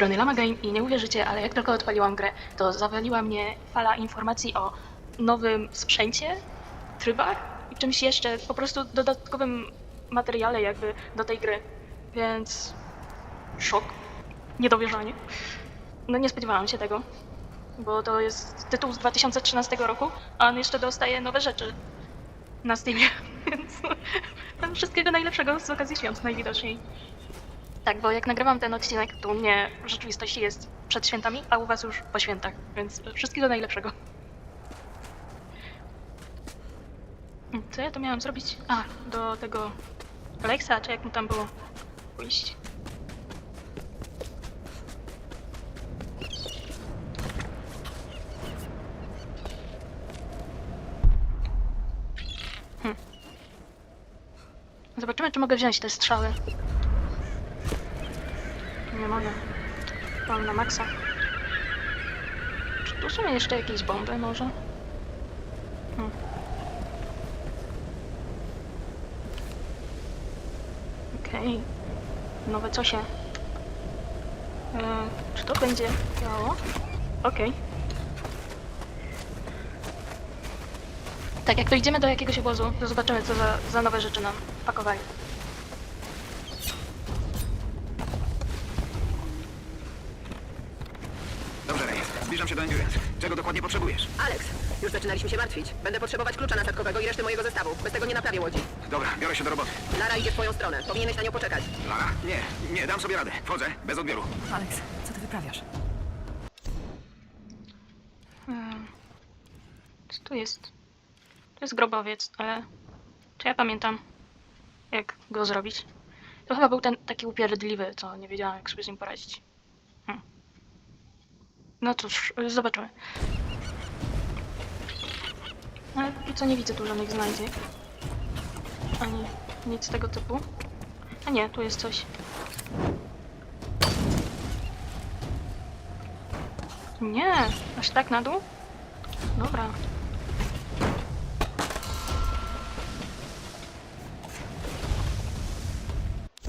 Strony Lamagame i nie uwierzycie, ale jak tylko odpaliłam grę, to zawaliła mnie fala informacji o nowym sprzęcie, trybach i czymś jeszcze, po prostu dodatkowym materiale jakby do tej gry. Więc szok, niedowierzanie. No nie spodziewałam się tego, bo to jest tytuł z 2013 roku, a on jeszcze dostaje nowe rzeczy na Steamie, więc wszystkiego najlepszego z okazji świąt najwidoczniej. Tak, bo jak nagrywam ten odcinek, to u mnie w rzeczywistości jest przed świętami, a u was już po świętach, więc wszystkiego najlepszego. Co ja to miałam zrobić? A, do tego Alexa, czy jak mu tam było pójść? Hmm. Zobaczymy, czy mogę wziąć te strzały. Mogę. Mam na maksa. Czy tu są jeszcze jakieś bomby może? Hmm. Okej. Nowe co się. E, czy to będzie działało? Okej. Tak, jak dojdziemy do jakiegoś obozu, to zobaczymy, co za, za nowe rzeczy nam pakowali. Zbliżam się do Endurance. Czego dokładnie potrzebujesz? Alex, już zaczynaliśmy się martwić. Będę potrzebować klucza nasadkowego i reszty mojego zestawu. Bez tego nie naprawię łodzi. Dobra, biorę się do roboty. Lara idzie w twoją stronę. Powinieneś na nią poczekać. Lara? Nie, nie, dam sobie radę. Wchodzę, bez odbioru. Alex, co ty wyprawiasz? Hmm. Co tu jest? To jest grobowiec, ale czy ja pamiętam, jak go zrobić? To chyba był ten taki upierdliwy, co nie wiedziałam, jak sobie z nim poradzić. No cóż, zobaczymy. Ale póki co nie widzę tu żadnych znajdziek. Ani nic tego typu. A nie, tu jest coś. Nie, aż tak na dół? Dobra.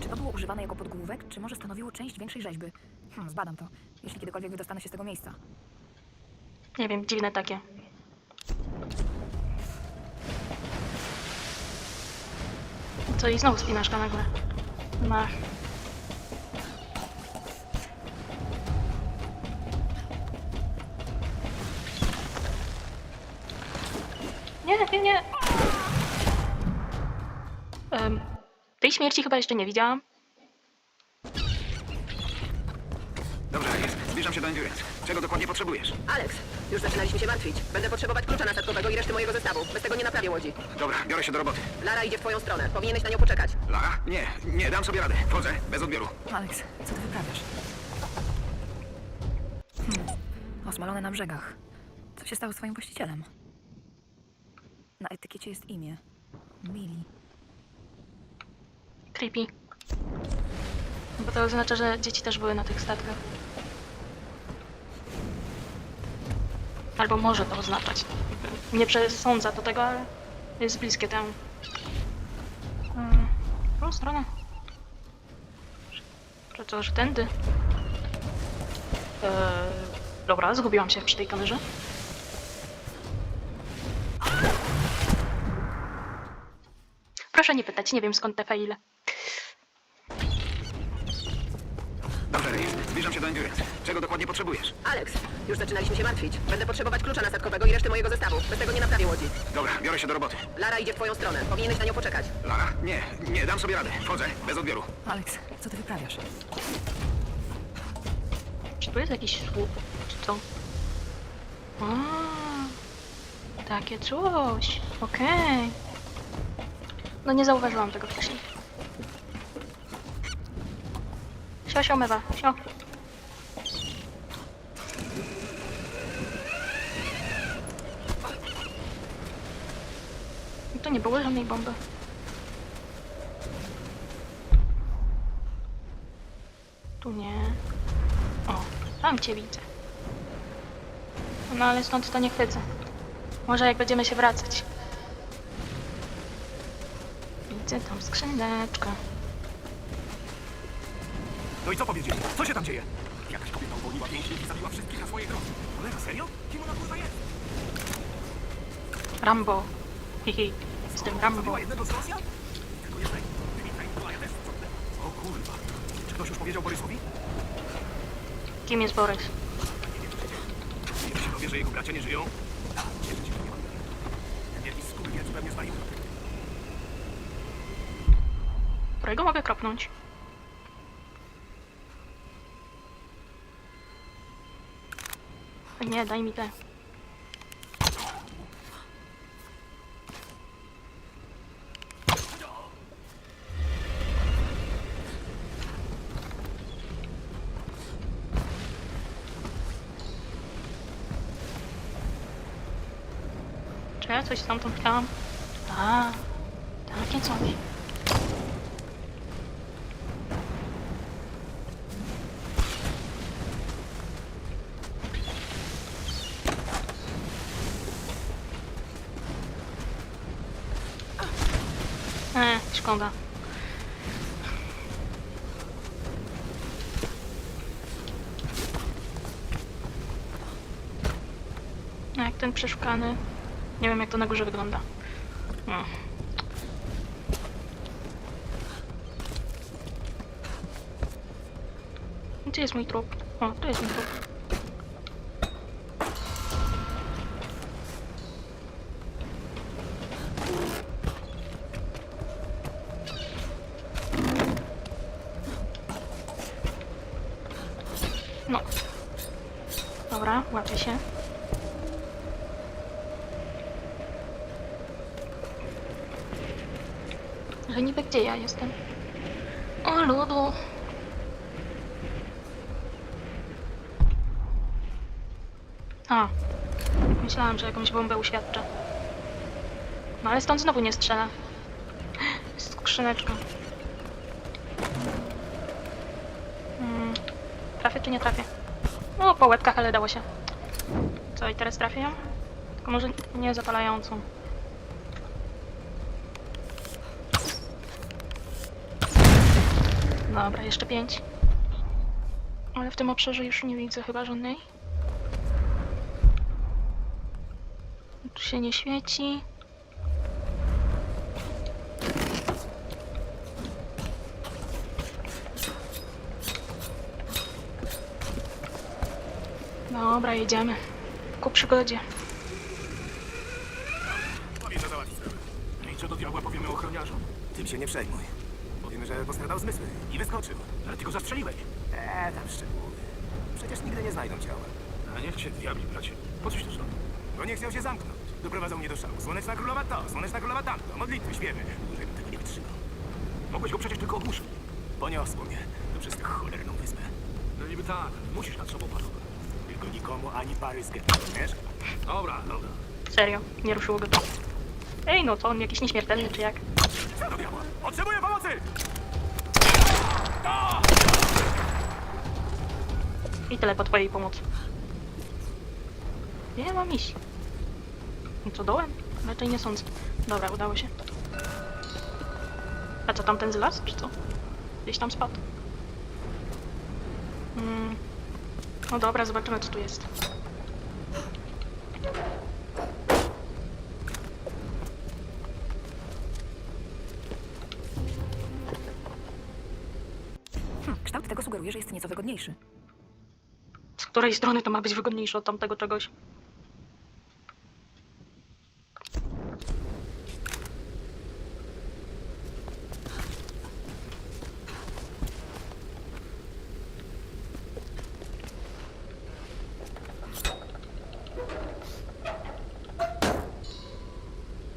Czy to było używane jako podgłówek, czy może stanowiło część większej rzeźby? Hmm, zbadam to, jeśli kiedykolwiek wydostanę się z tego miejsca. Nie wiem, dziwne takie. Co i znowu spinaczka na górę. Mach. Nie, nie, nie. Em, tej śmierci chyba jeszcze nie widziałam. Dobrze, się do Endurance. Czego dokładnie potrzebujesz? Alex, już zaczynaliśmy się martwić. Będę potrzebować klucza nasadkowego i reszty mojego zestawu. Bez tego nie naprawię łodzi. Dobra, biorę się do roboty. Lara idzie w twoją stronę. Powinieneś na nią poczekać. Lara? Nie, nie, dam sobie radę. Wchodzę, bez odbioru. Alex, co ty wyprawiasz? Hmm, osmalone na brzegach. Co się stało z twoim właścicielem? Na etykiecie jest imię. Mili. Creepy. Bo to oznacza, że dzieci też były na tych statkach. Albo może to oznaczać. Nie przesądza do tego, ale jest bliskie temu. Hmm, W którą stronę? Czy to, że tędy? Eee, dobra, zgubiłam się przy tej kamerze. Proszę nie pytać, nie wiem skąd te faile. Dobrze, Ray. Zbliżam się do Endurance. Czego dokładnie potrzebujesz? Alex, już zaczynaliśmy się martwić. Będę potrzebować klucza nasadkowego i reszty mojego zestawu. Bez tego nie naprawię łodzi. Dobra, biorę się do roboty. Lara idzie w twoją stronę. Powinieneś na nią poczekać. Lara? Nie, nie, dam sobie radę. Wchodzę, bez odbioru. Alex, co ty wyprawiasz? Czy tu jest jakiś słup? Czy co? A, takie coś. Okej. No nie zauważyłam tego wcześniej. Sio, sio, mewa, sio. Nie było żadnej bomby. Tu nie. O, tam cię widzę. No ale stąd to nie chwycę. Może jak będziemy się wracać. Widzę tam skrzyneczkę. No i co powiedzieli? Co się tam dzieje? Jakaś kobieta uwolniła więźniów i zabiła wszystkich na swojej drodze. Cholera, serio? Kim ona kurwa jest? Rambo. Hihi. Rambo. Z też sprzątnę. O kurwa. Czy ktoś już powiedział Borysowi? Kim jest Borys? Nie się dowie, że jego bracia nie żyją? Cieszę się, że nie pewnie. Którego mogę kropnąć? Nie, daj mi te. Ja coś stamtąd chciałam? A, takie coś. E, szkoda. Jak ten przeszukany? Nie wiem jak to na górze wygląda. Hmm. Gdzie jest mój trup? O, tu jest mój trup. Gdzie ja jestem? O ludu. A. Myślałam, że jakąś bombę uświadczę. No ale stąd znowu nie strzela. Skrzyneczka. Mm. Trafię czy nie trafię? No, po łebkach, ale dało się. Co, i teraz trafię? Tylko może nie zapalającą. Dobra, jeszcze pięć. Ale w tym obszarze już nie widzę chyba żadnej. Tu się nie świeci. Dobra, jedziemy. Ku przygodzie. Sprawę. No i co do diabła powiemy ochroniarzom? Tym się nie przejmuj. Że postradał zmysły i wyskoczył. Ale ty go zastrzeliłeś. Eee, tam szczegóły. Przecież nigdy nie znajdą ciała. A niech cię diabli, bracie. Po coś to zrobił? Bo nie chciał się zamknąć. Doprowadzał mnie do szału. Słoneczna królowa to, słoneczna królowa tamto. Modlitwy, śpiewy. Dłużej bym tego nie wytrzymał. Mogłeś go przecież tylko ogłuszyć. Poniosło mnie. To przez tę cholerną wyspę. No niby tak. Musisz nad sobą panować. Tylko nikomu ani pary z getto, wiesz? Dobra, dobra. Serio, nie ruszyło go to. Ej, no to on jakiś nieśmiertelny, czy jak? Co do diabła? Potrzebuję pomocy! I tyle po twojej pomocy. Ja mam iść? Co, dołem? Raczej nie sądzę. Dobra, udało się. A co, tamten z las, czy co? Gdzieś tam spadł. Mm. No dobra, zobaczymy co tu jest. Nieco wygodniejszy. Z której strony to ma być wygodniejsze od tamtego czegoś?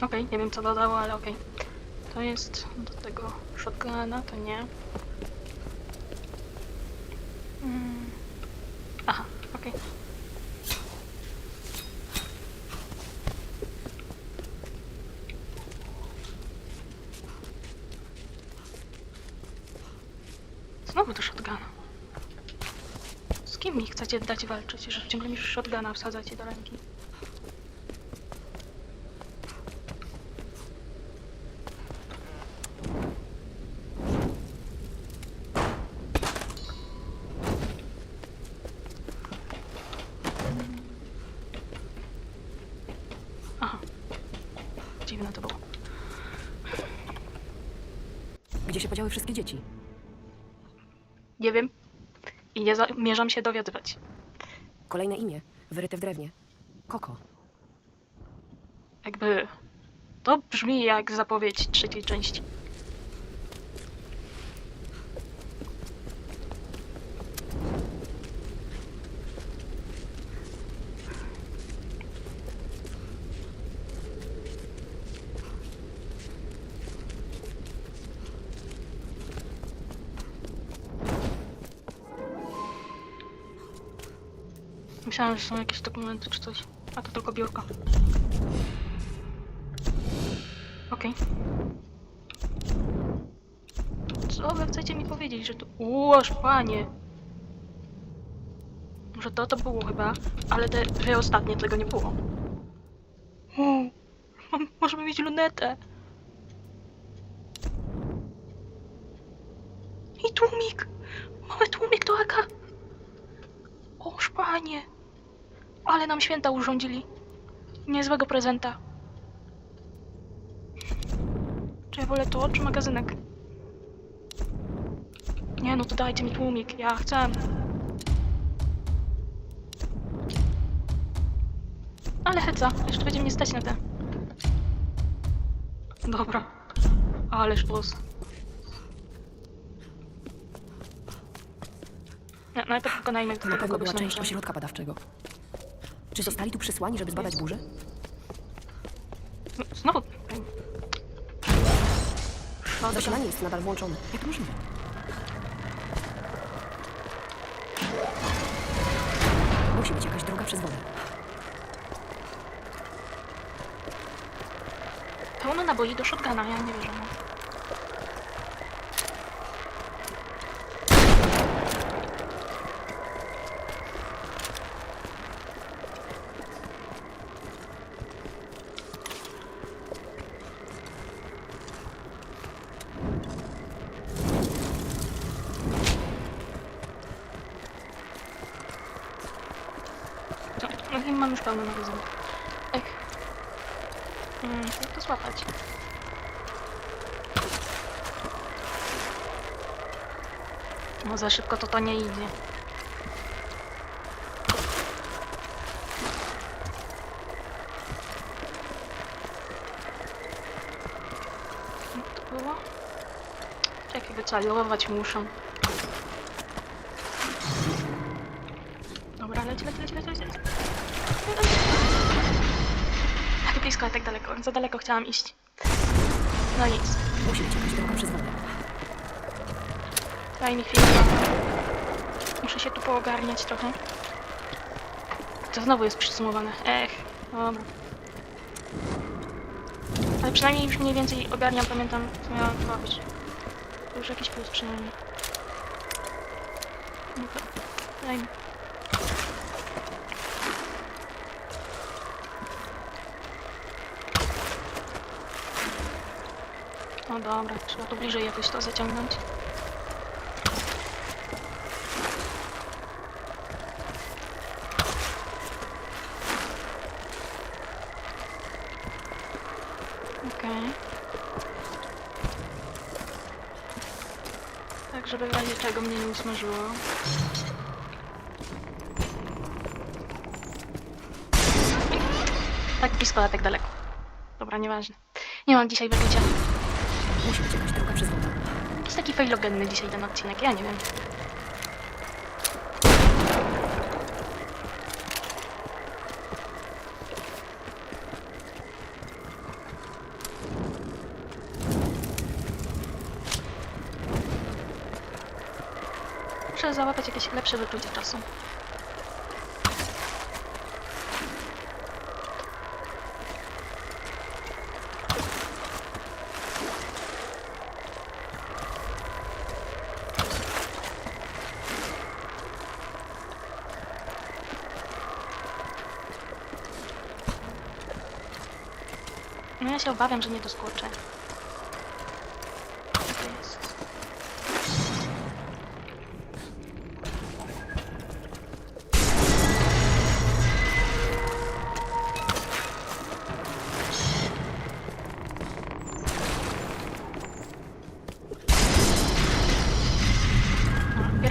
Okej, nie wiem co dodało, ale okej. To jest do tego shotguna, to nie. będzie dać walczyć, że ciągle mi shotguna wsadzacie do ręki. Aha. Dziwne to było. Gdzie się podziały wszystkie dzieci? Nie wiem. I nie zamierzam się dowiadywać. Kolejne imię, wyryte w drewnie. Koko. Jakby. To brzmi jak zapowiedź trzeciej części. Myślałem, że są jakieś dokumenty czy coś. A to tylko biurko. Okej. Co wy chcecie mi powiedzieć, że to... Łoż, panie! Może to to było chyba, ale te dwie ostatnie tego nie było. O, mam, możemy mieć lunetę. I tłumik! Mamy tłumik do AK! Oż, panie! Ale nam święta urządzili. Niezłego prezenta. Czy ja wolę to, czy magazynek? Nie no, to dajcie mi tłumik, ja chcę. Ale heca, jeszcze będzie mnie stać na te. Dobra. Ależ boss. Nie, najpierw wykonajmy To tego kogoś była część ośrodka badawczego. Czy zostali tu przysłani, żeby zbadać burzę? No, Znowu. No. Zasilanie jest nadal włączone. Jak to możliwe? Musi być jakaś droga przez wodę. Pełno naboi do shotguna, ja nie wierzę. No. No, no i mam już pełno magazyn. Ech. Mm, jak to złapać? No za szybko to to nie idzie. Jak to było? Czekaj, wycelować muszę. Tak blisko, a tak daleko. Za daleko chciałam iść. No nic. Musi być jakaś droga przez wodę. Daj mi chwilę. Muszę się tu poogarniać trochę. To znowu jest przysumowane. Ech, dobra. Ale przynajmniej już mniej więcej ogarniam, pamiętam co miałam robić. To już jakiś plus przynajmniej. Dobra, dajmy. Dobra, trzeba tu bliżej jakoś to zaciągnąć. Okej. Tak, żeby w razie czego mnie nie usmażyło. Tak blisko, a tak daleko. Dobra, nieważne. Nie mam dzisiaj wykrycia. Musi być jakaś przez wodę. Jest taki failogenny dzisiaj ten odcinek, ja nie wiem. Muszę załapać jakieś lepsze wykrycie czasu. Ja się obawiam, że nie doskoczę. Jest?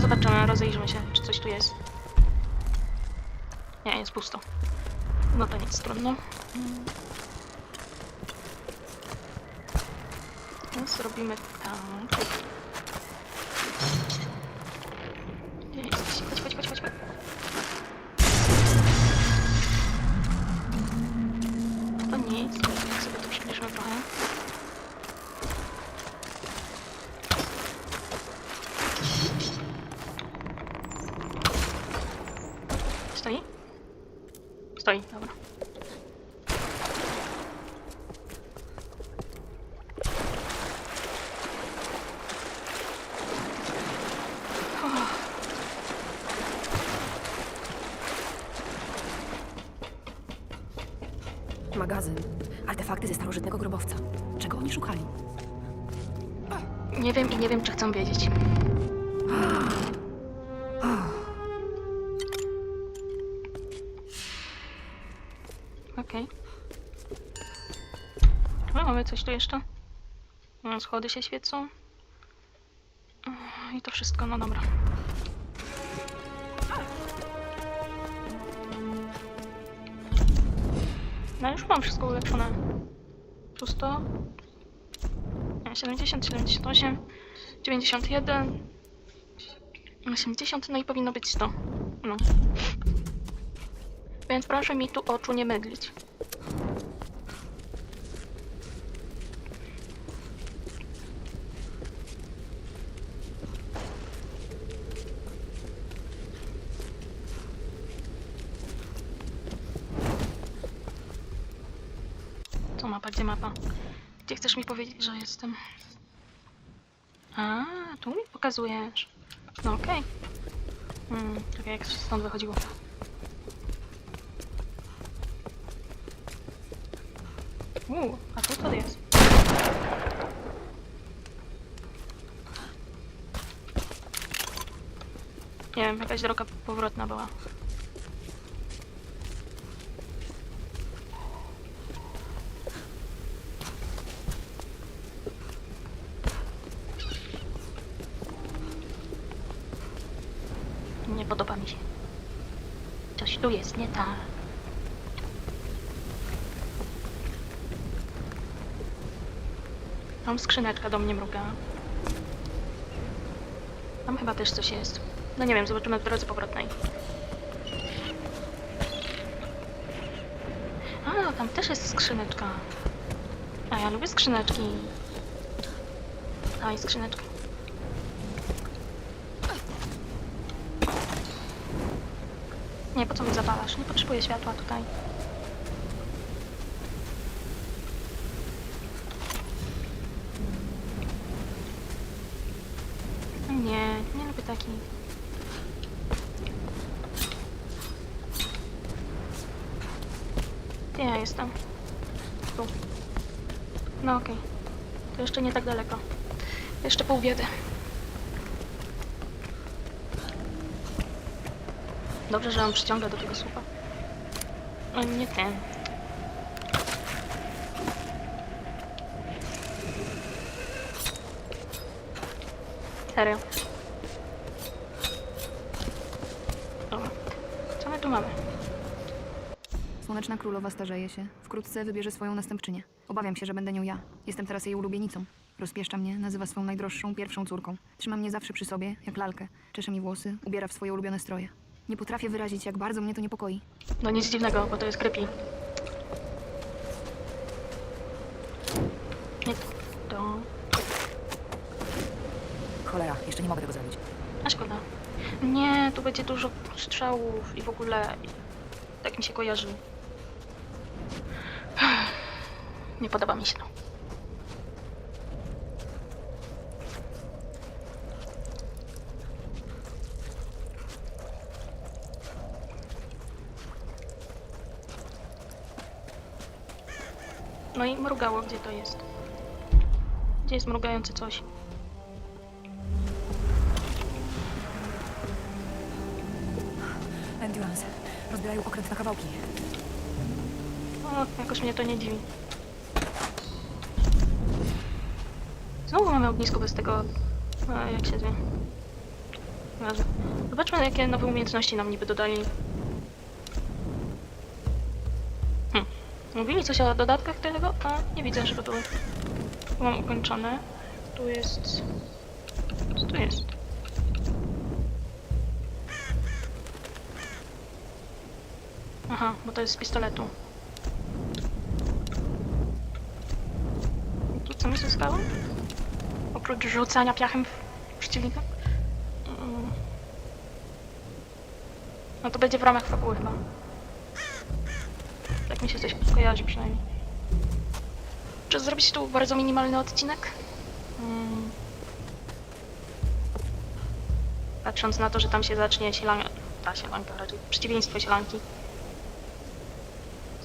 Zobaczymy, rozejrzymy się, czy coś tu jest. Nie, jest pusto. No to nic, trudno. Mm. Teraz robimy tak. Gdzie jesteś? Chodź, chodź, chodź, chodź, chodź. To nic, tak sobie to przybliżymy trochę. Stoi? Stoi, dobra. Magazyn. Artefakty ze starożytnego grobowca. Czego oni szukali? Nie wiem i nie wiem, czy chcą wiedzieć. Okej. Okay. mamy coś tu jeszcze? No, schody się świecą. I to wszystko, no dobra. No już mam wszystko ulepszone. Pusto. Nie, 70, 78, 91, 80, no i powinno być 100. No. Więc proszę mi tu oczu nie mydlić. Co mapa? Gdzie mapa? Gdzie chcesz mi powiedzieć, że jestem? A, tu mi pokazujesz. No okej. Hmm, tak jak stąd wychodziło. Uuu, a co to jest? Nie wiem, jakaś droga powrotna była. Nie podoba mi się. Coś tu jest nie tak. Tam skrzyneczka do mnie mruga. Tam chyba też coś jest. No nie wiem, zobaczymy w drodze powrotnej. A, tam też jest skrzyneczka. A ja lubię skrzyneczki. A, i skrzyneczka. Nie, po co mi zapalasz? Nie potrzebuję światła tutaj. Nie, nie lubię takich. Gdzie ja jestem? Tu. No okej. To jeszcze nie tak daleko. Jeszcze pół biedy. Dobrze, że on przyciąga do tego słupa. No nie ten. Serio. Dobra. Co my tu mamy? Słoneczna królowa starzeje się. Wkrótce wybierze swoją następczynię. Obawiam się, że będę nią ja. Jestem teraz jej ulubienicą. Rozpieszcza mnie, nazywa swą najdroższą pierwszą córką. Trzyma mnie zawsze przy sobie, jak lalkę. Czesze mi włosy, ubiera w swoje ulubione stroje. Nie potrafię wyrazić, jak bardzo mnie to niepokoi. No nic dziwnego, bo to jest creepy. Nie to... Cholera, jeszcze nie mogę tego zrobić. A szkoda. Nie, tu będzie dużo strzałów i w ogóle... Tak mi się kojarzy. Nie podoba mi się to. No i mrugało, gdzie to jest? Gdzie jest mrugające coś? Endurance. Rozbierają okręt na kawałki. O, jakoś mnie to nie dziwi. Znowu mamy ognisko bez tego, e, jak się zwie. Zobaczmy, jakie nowe umiejętności nam niby dodali. Hm. Mówili coś o dodatkach do tego? A, nie widzę, żeby były. Tu mam ukończone. Tu jest... Co tu jest? Aha, bo to jest z pistoletu. Tu co mi zostało? Oprócz rzucania piachem w przeciwnika? Mm. No to będzie w ramach fabuły chyba. Mi się coś kojarzy przynajmniej. Czy zrobić tu bardzo minimalny odcinek? Mm. Patrząc na to, że tam się zacznie sielanka, ta sielanka raczej, przeciwieństwo sielanki.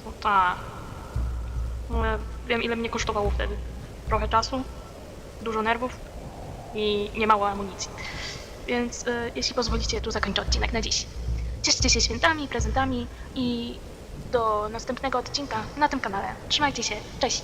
No ta. No, wiem ile mnie kosztowało wtedy. Trochę czasu, dużo nerwów i niemało amunicji. Więc e, jeśli pozwolicie, tu zakończę odcinek na dziś. Cieszcie się świętami, prezentami i do następnego odcinka na tym kanale. Trzymajcie się, cześć!